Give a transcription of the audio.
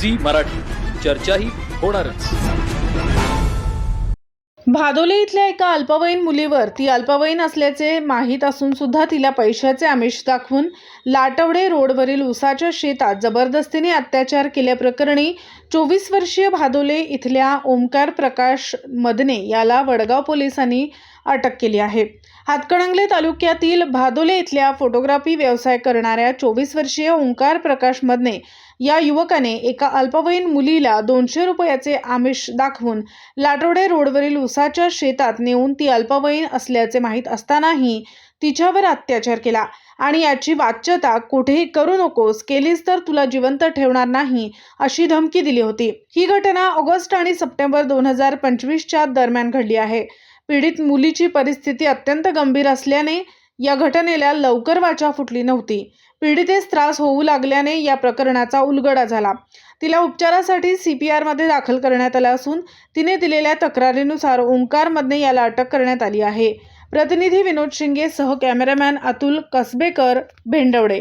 Zee Marathi. चर्चाही होणारच. भादोले इथल्या एका अल्पवयीन मुलीवर ती अल्पवयीन असल्याचे माहीत असून सुद्धा तिला पैशाचे आमिष दाखवून लाटवडे रोडवरील उसाच्या शेतात जबरदस्तीने अत्याचार केल्याप्रकरणी चोवीस वर्षीय भादोले इथल्या ओमकार प्रकाश मदने याला वडगाव पोलिसांनी अटक केली आहे. हातकणंगले तालुक्यातील भादोले इथल्या फोटोग्राफी व्यवसाय करणाऱ्या चोवीस वर्षीय ओंकार प्रकाश मदने या युवकाने एका अल्पवयीन मुलीला दोनशे रुपयाचे आमिष दाखवून लाटोडे रोडवरील उसाच्या शेतात नेऊन ती अल्पवयीन असल्याचे माहीत असतानाही तिच्यावर अत्याचार केला. आणि याची वाच्यता कुठेही करू नकोस केलीस तर तुला जिवंत ठेवणार नाही अशी धमकी दिली होती. ही घटना ऑगस्ट आणि सप्टेंबर दोन हजार पंचवीसच्या दरम्यान घडली आहे. पीडित मुलीची परिस्थिती अत्यंत गंभीर असल्याने या घटनेला लवकर वाचा फुटली नव्हती. पीडितेस त्रास होऊ लागल्याने या प्रकरणाचा उलगडा झाला. तिला उपचारासाठी सी पी आरमध्ये दाखल करण्यात आलं असून तिने दिलेल्या तक्रारीनुसार ओंकारमध्ये याला अटक करण्यात आली आहे. प्रतिनिधी विनोद शिंगे सह कॅमेरामॅन अतुल कसबेकर भेंडवडे.